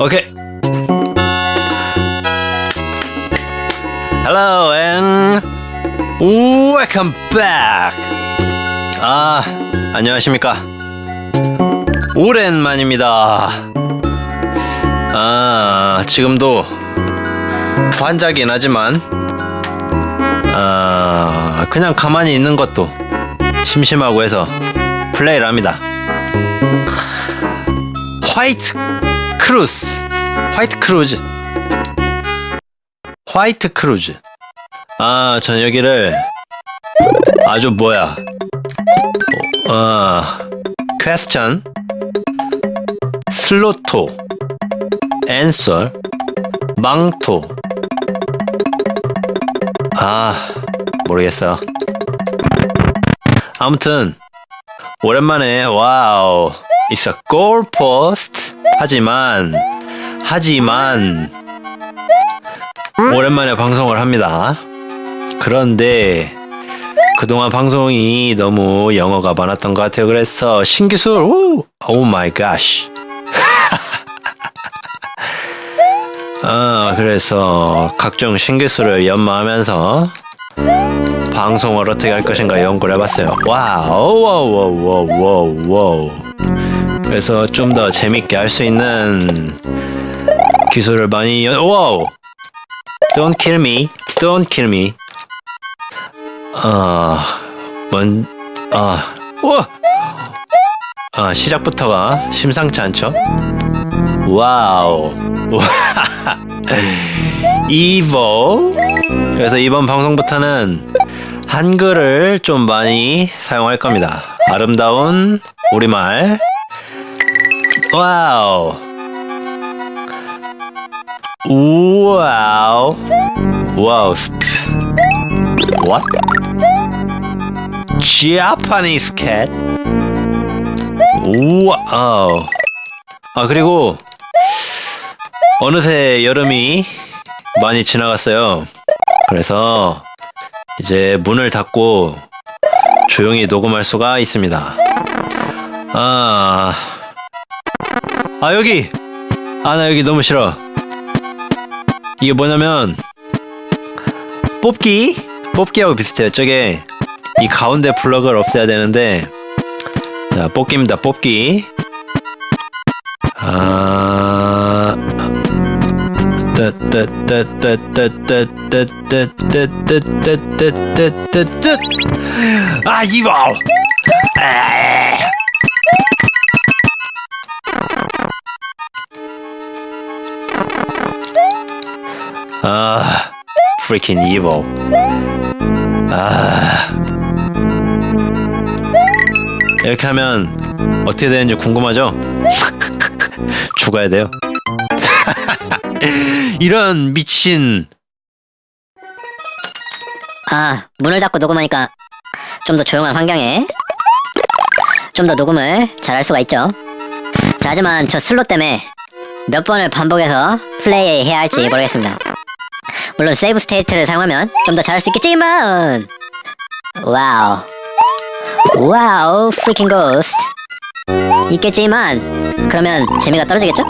오케이. Hello and welcome back. 아, 안녕하십니까. 오랜만입니다. 아, 지금도 반짝이긴 하지만, 아, 그냥 가만히 있는 것도 심심하고 해서 플레이를 합니다. 화이트 크루즈. 화이트 크루즈. 화이트 크루즈. 아 전 여기를 아주 뭐야. 어 퀘스천 슬로토. 앤서 망토. 아 모르겠어 아무튼 오랜만에 와우 goal post 하지만 하지만 오랜만에 방송을 합니다. 그런데 그동안 방송이 너무 영어가 많았던 것 같아요. 그래서 신기술 오, 오 마이 갓. 아 그래서 각종 신기술을 연마하면서 방송을 어떻게 할 것인가 연구를 해봤어요. 와우 와우 와우 와우 와우 그래서 좀 더 재밌게 할 수 있는 기술을 많이 연... 와우! Don't kill me. Don't kill me. 아... 뭔... 아... 우와! 아, 시작부터가 심상치 않죠? 와우. 이보. 그래서 이번 방송부터는 한글을 좀 많이 사용할 겁니다. 아름다운 우리말. 와우. 와우. 와우. What? Japanese cat? 와우. 아, 그리고 어느새 여름이 많이 지나갔어요. 그래서 이제 문을 닫고 조용히 녹음할 수가 있습니다. 아, 아 여기, 아 나 여기 너무 싫어. 이게 뭐냐면 뽑기, 뽑기하고 비슷해요. 저게 이 가운데 블럭을 없애야 되는데, 자 뽑기입니다. 뽑기. 아. 아 이거 아 freaking evil. 아. 이렇게 하면 어떻게 되는지 궁금하죠? 죽어야 돼요 이런 미친 아, 문을 닫고 녹음하니까 좀 더 조용한 환경에 좀 더 녹음을 잘 할 수가 있죠. 자, 하지만 저 슬롯 때문에 몇 번을 반복해서 플레이해야 할지 모르겠습니다. 물론 세이브 스테이트를 사용하면 좀 더 잘할 수 있겠지만 와우 와우 프리킹 고스트 있겠지만 그러면 재미가 떨어지겠죠?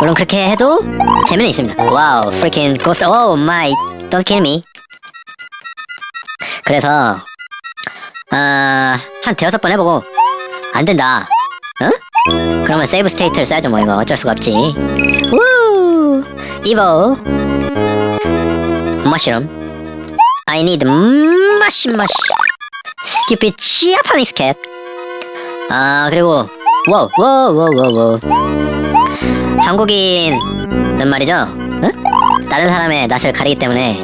물론 그렇게 해도 재미는 있습니다. 와우 프리킹 고스트 오 마이 don't kill me. 그래서 아, 한 대여섯 번 해보고 안 된다. 어? 그러면 세이브 스테이트를 써야죠 뭐 이거. 어쩔 수가 없지. 우 이보 머쉬룸 I need 머쉬 머쉬 stupid Japanese cat 아 그리고 워우 워우 워우 워우 한국인은 말이죠. 응? 다른 사람의 낯을 가리기 때문에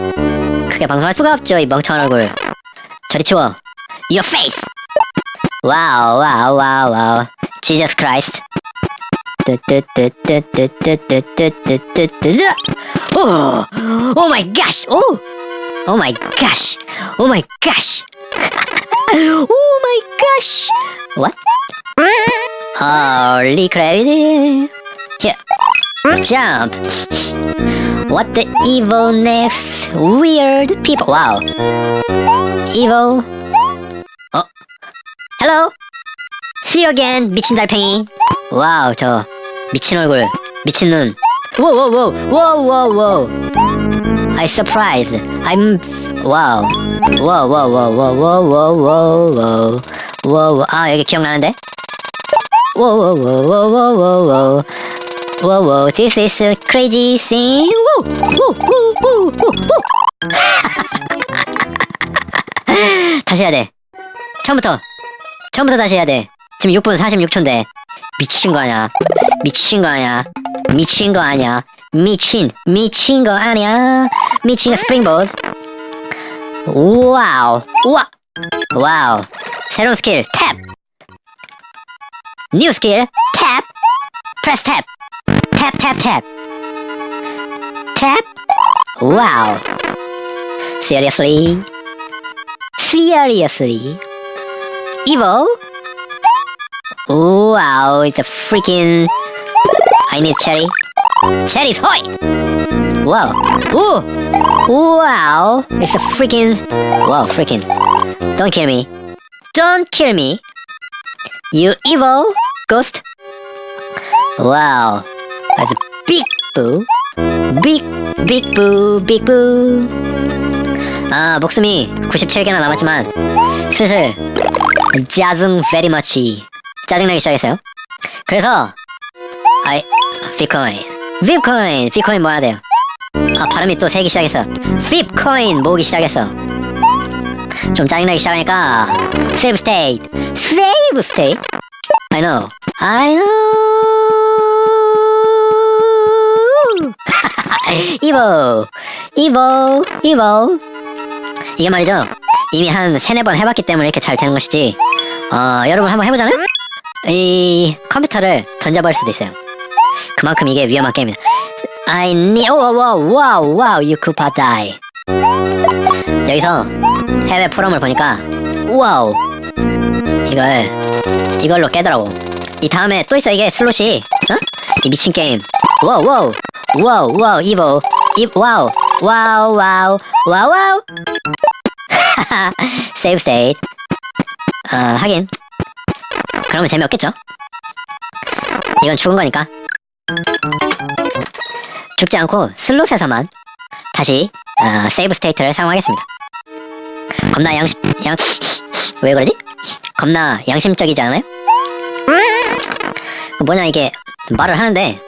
크게 방송할 수가 없죠. 이 멍청한 얼굴. 저리 치워. Your face. 와우 와우 와우 와우. Jesus Christ. 오, 오 마이 가시, 오, 오 마이 가시, 오 마이 가시, 오 마이 가시, what? Holy crazy. Yeah. Jump. What the evilness? Weird people. Wow. Evil. Oh. Hello. See you again. 미친 달팽이. 와우 저 미친 얼굴, 미친 눈. Whoa whoa whoa whoa whoa whoa. I surprised. I'm wow. Whoa whoa whoa whoa whoa whoa whoa whoa. whoa. Ah, 여기 기억나는데? Whoa whoa whoa whoa whoa whoa. 워. 워워. This is a crazy thing. 다시 해야 돼. 처음부터. 처음부터 다시 해야 돼. 지금 6분 46초인데. 미친 거 아니야. 미친 거 아니야. 미친 거 아니야. 미친, 미친 거 아니야. 미친 거 스프링보드. 와우. 와. 와우. 새로운 스킬. 탭. 뉴 스킬. 탭. 프레스 탭. Tap, tap, tap. Tap? Wow. Seriously? Seriously? Evil. Wow, it's a freaking... I need cherry. Cherry's hoy! Wow. Ooh! Wow! It's a freaking... Wow, freaking. Don't kill me. Don't kill me! You evil ghost! Wow. Big, big boo, big boo. 아, 목숨이 97개나 남았지만 슬슬 짜증 very much 짜증나기 시작했어요. 그래서 아이 비코인 빕코인 비코인 모아야 돼요. 아 발음이 또 새기 시작했어. 빕코인 모으기 시작했어. 좀 짜증나기 시작하니까 save state save state I know I know evil evil evil 이게 말이죠. 이미 한 세네 번 해봤기 때문에 이렇게 잘 되는 것이지. 어, 여러분 한번 해보잖아요? 이 컴퓨터를 던져버릴 수도 있어요. 그만큼 이게 위험한 게임이다. I need, 와우, you could. 여기서 해외 포럼을 보니까, 와우. 이걸, 이걸로 깨더라고. 이 다음에 또 있어, 이게 슬롯이. 어? 이 미친 게임. 와우, 와우, 와우, 와우, 이보. 이, 와우, 와우, 와우, 와우, 와우. 세이브 스테이트. 아, 하긴. 그러면 재미없겠죠? 이건 죽은 거니까. 죽지 않고 슬롯에서만 다시 어, 세이브 스테이트를 사용하겠습니다. 겁나 양심 양 왜 그러지? 겁나 양심적이지 않아요? 뭐냐 이게 말을 하는데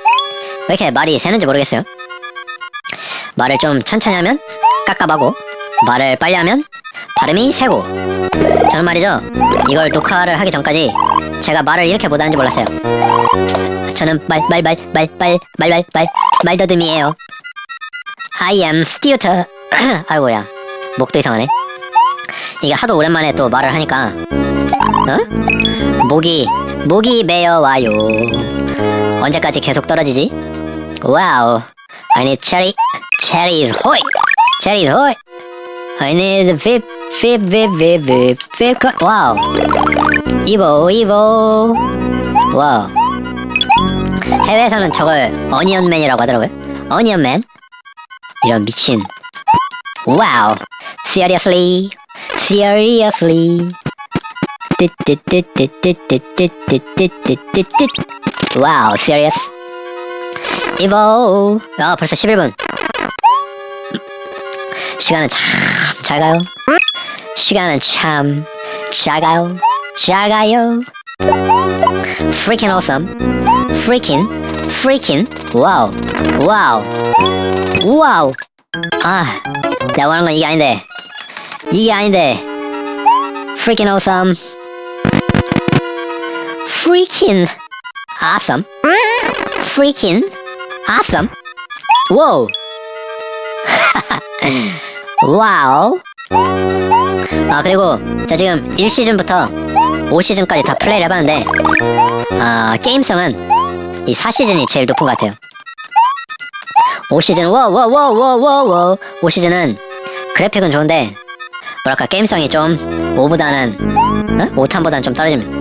왜 이렇게 말이 새는지 모르겠어요. 말을 좀 천천히 하면 깝깝하고 말을 빨리 하면 발음이 새고 저는 말이죠 이걸 녹화를 하기 전까지 제가 말을 이렇게 못하는지 몰랐어요 저는 말 말 말 말 말 말 말 말 말더듬이에요 I am stutter 아이고야 목도 이상하네 이게 하도 오랜만에 또 말을 하니까 어? 목이 목이 메어와요 언제까지 계속 떨어지지? Wow, I need cherry, cherries, hoy, cherries, hoy. I need vip, vip, vip, vip, vip, vip. Wow, evil, evil. Wow. 해외에서는 저걸 어니언맨이라고 하더라고요. 어니언맨. 이런 미친. 와우. Seriously. Seriously. 와우, wow, serious. 이보 아 벌써 11분 시간은 참잘 가요 시간은 참잘 가요 freaking awesome freaking freaking 와우 와우 와우 아 내가 원하는 건 이게 아닌데 이게 아닌데 freaking awesome freaking awesome freaking awesome. 와우 와우 아 그리고 저 지금 1시즌부터 5시즌까지 다 플레이를 해봤는데 아 게임성은 이 4시즌이 제일 높은 것 같아요. 5시즌 워워워워워워. 5시즌은 그래픽은 좋은데 뭐랄까 게임성이 좀 5보다는 어? 5탄보다는 좀 떨어집니다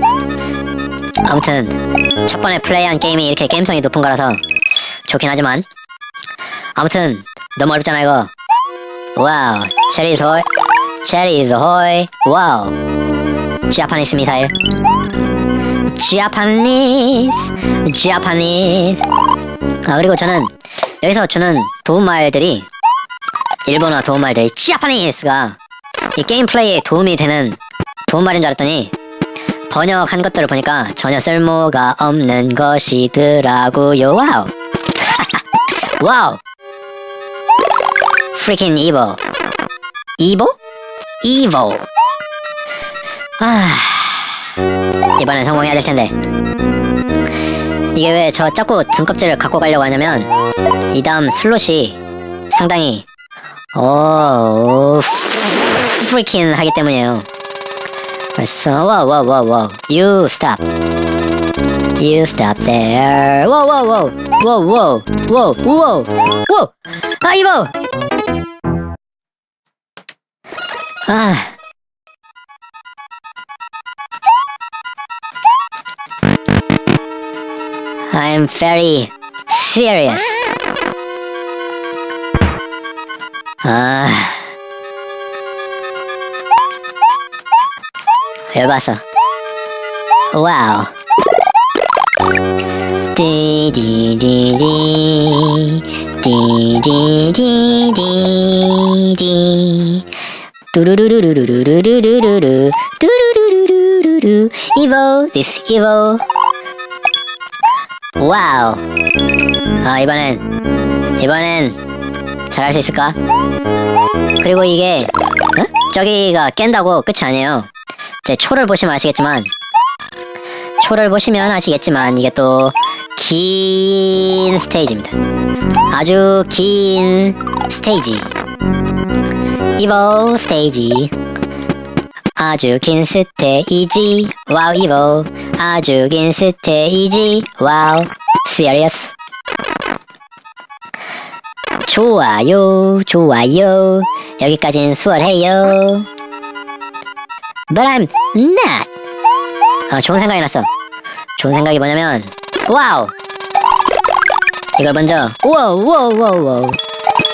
아무튼 첫 번에 플레이한 게임이 이렇게 게임성이 높은 거라서 좋긴 하지만 아무튼 너무 어렵잖아 이거 와우. 체리즈 호이. 체리즈 호이. 와우. 자파니스 미사일. 자파니스. 자파니스. 아, 그리고 저는 여기서 주는 도움말들이 일본어 도움말들이 자파니스가 이 게임 플레이에 도움이 되는 도움말인 줄 알았더니 번역한 것들을 보니까 전혀 쓸모가 없는 것이더라고요. 와우. 와우. freaking evil. evil? evil. 아. 이번엔 성공해야 될 텐데. 이게 왜 저 자꾸 등껍질을 갖고 가려고 하냐면 이 다음 슬롯이 상당히 오 freaking 하기 때문이에요. 와우 와우 You stop You stop there. Whoa, whoa, whoa. Whoa, whoa. Whoa, whoa. Whoa. Ah. I am ah. very serious. Ah. El. Wow. 디디디디 디디디디디 뚜루루루루루루루루루루 뚜루루루루루루 evil this evil 와우 아 이번엔 이번엔 잘할 수 있을까? 그리고 이게 어? 저기가 깬다고 끝이 아니에요 제 초를 보시면 아시겠지만 초를 보시면 아시겠지만 이게 또 긴 스테이지입니다. 아주 긴 스테이지. 이보 스테이지. 아주 긴 스테이지. 와우 이보. 아주 긴 스테이지. 와우. serious. 좋아요, 좋아요. 여기까진 수월해요. But I'm not. 어, 좋은 생각이 났어. 좋은 생각이 뭐냐면, 와우! 이걸 먼저, 와우, 와우, 와우, 와우.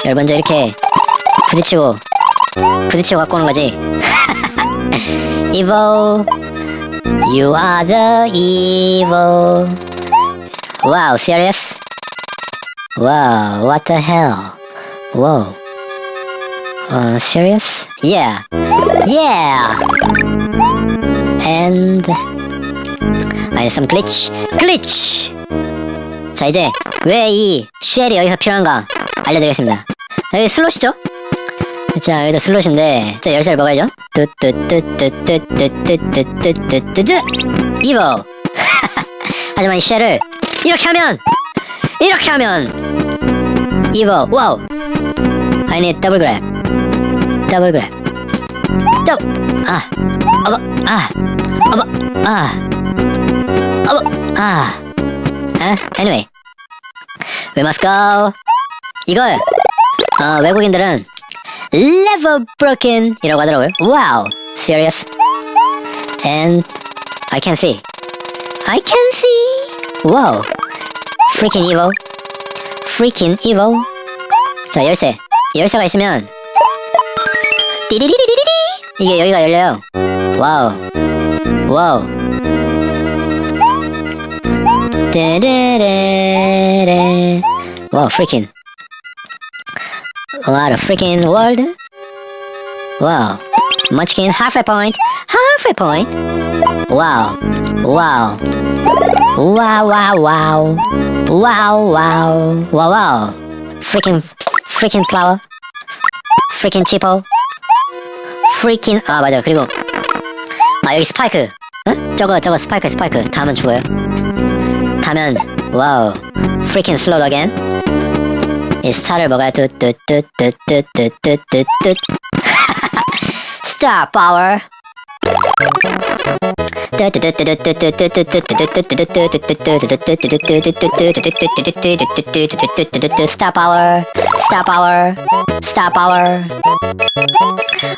이걸 먼저 이렇게 부딪히고, 부딪히고 갖고 오는 거지. evil. You are the evil. Wow, serious? Wow, what the hell? Whoa. Uh, serious? Yeah. Yeah! And Some glitch, glitch. 자 이제 왜 이 쉘이 여기서 필요한가 알려드리겠습니다. 여기 슬롯이죠? 자 여기도 슬롯인데 저 열쇠를 먹어야죠. 뚜뚜뚜뚜뚜뚜뚜뚜뚜뚜뚜뚜 이거. 하지만 이 쉘을 이렇게 하면 이렇게 하면 이거 와우. I need double grab, double grab. double 아 어버 아 어버 아 어버 아 아, anyway we must go 이걸 어, 외국인들은 level broken 이라고 하더라고요 wow serious and I can see I can see wow freaking evil freaking evil 자 열쇠 열쇠가 있으면 띠리리리리리 이게 여기가 열려요. 와우. 와우. Da, da, da, da. Wow, freaking. What a freaking world. Wow. Munchkin, half a point. Half a point. Wow. Wow. Wow, wow, wow. Wow, wow. Wow, wow. Freaking, freaking flower. Freaking 치포. freaking. Ah, 맞아. 그리고. 아, 여기 스파이크. 응? 저거, 저거 스파이크, 스파이크. 다음은 죽어요. 다면 와우 프리킨 슬로우 어겐 이 스타를 먹어야 뚜뚜뚜뚜뚜뚜뚜뚜뚜. 스타 파워 스타 파워 스타 파워 스타 파워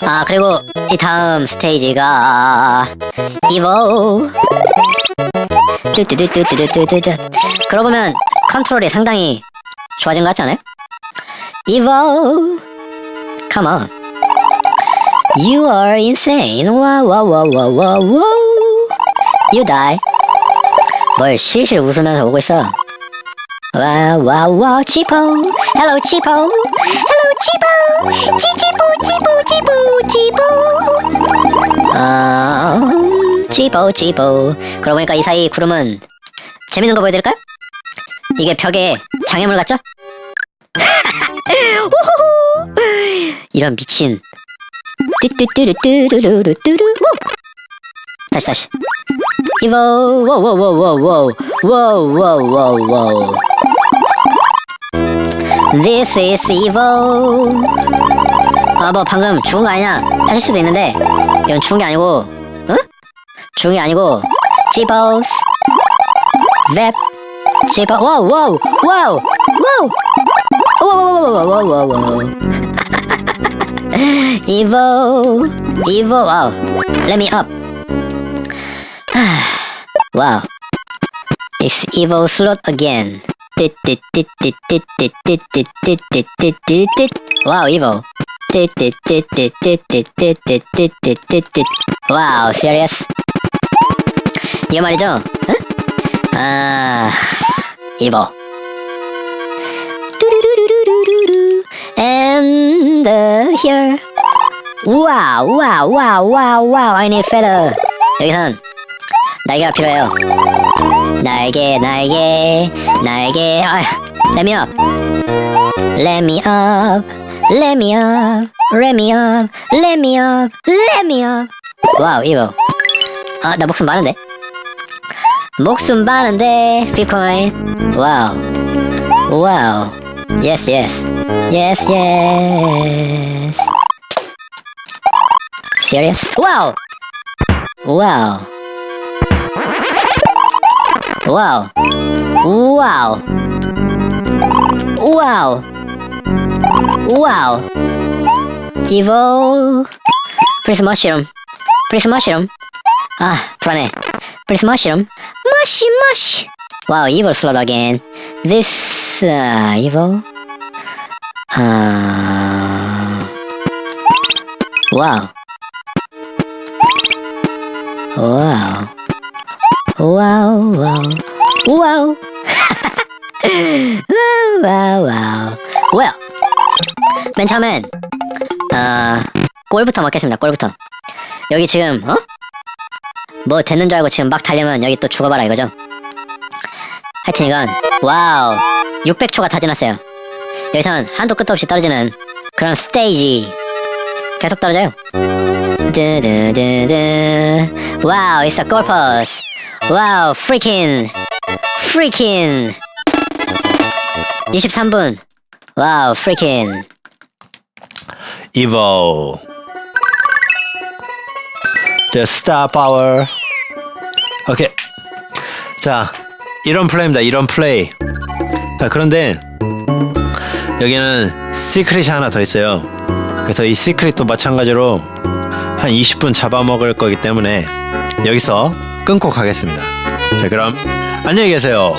아 그리고 이 다음 스테이지가 이보 뚜뚜뚜뚜뚜뚜뚜뚜 그러고 보면 컨트롤이 상당히 좋아진 것 같지 않아요? 이보 come on. You are insane. Wow. You die. 뭘 실실 웃으면서 오고 있어. 와우, 치포. Hello, 치포. Hello, 치포. 치치포, 치포, 치포, 치포. 아, 치포, 치포. 그러고 보니까 이 사이 구름은 재밌는 거 보여드릴까요? 이게 벽에 장애물 같죠? 이런 미친. 다시 다시. 이보 워워워워워 워워워워. This is evil. 아, 뭐 방금 죽은 거 아니냐 하실 수도 있는데 이건 죽은 게 아니고, 응? 죽은 게 아니고, 지보스, 웹, 지보, 와우, 와우, 와우, 와우, 와우, 와우, 와우, 와우, 와우. evil, evil, wow. Let me up. wow. It's evil slot again. Wow, evil. Wow, serious? 이거 말이죠? 응? 아, evil. And uh, here. Wow, wow, wow, wow, wow, I need feather. 여기선 날개가 필요해요. 날개, 날개, 날개. 아, let me up. Let me up. Let me up. Let me up. Let me up. Let me up. 와우, 이거. 아, 나 목숨 많은데? 목숨 많은데 비포인 와우. 와우. 예스 예스 예스 예스 serious? 와우. 와우. 와우. 와우. 와우. 와우. Evil. Prism mushroom. Prism mushroom. 아 불안해 prism mushroom. Mush, mush. Wow, evil slot again. This, uh, evil. Uh, wow. Wow. Wow, wow. Wow. wow, wow, wow. Well. 맨 처음엔, 어, 골부터 먹겠습니다, 골부터. 여기 지금, 어? 뭐 됐는 줄 알고 지금 막 달려면 여기 또 죽어봐라 이거죠? 하여튼 이건, 와우. 600초가 다 지났어요. 여기선 한도 끝도 없이 떨어지는 그런 스테이지. 계속 떨어져요. 두두두두. 와우, it's a corpus. 와우, freaking. freaking. 23분. 와우, freaking. Evil. The star power. 오케이. 자, 이런 플레이입니다. 이런 플레이. 자, 그런데 여기는 시크릿이 하나 더 있어요. 그래서 이 시크릿도 마찬가지로 한 20분 잡아먹을 거기 때문에 여기서 끊고 가겠습니다. 자, 그럼 안녕히 계세요.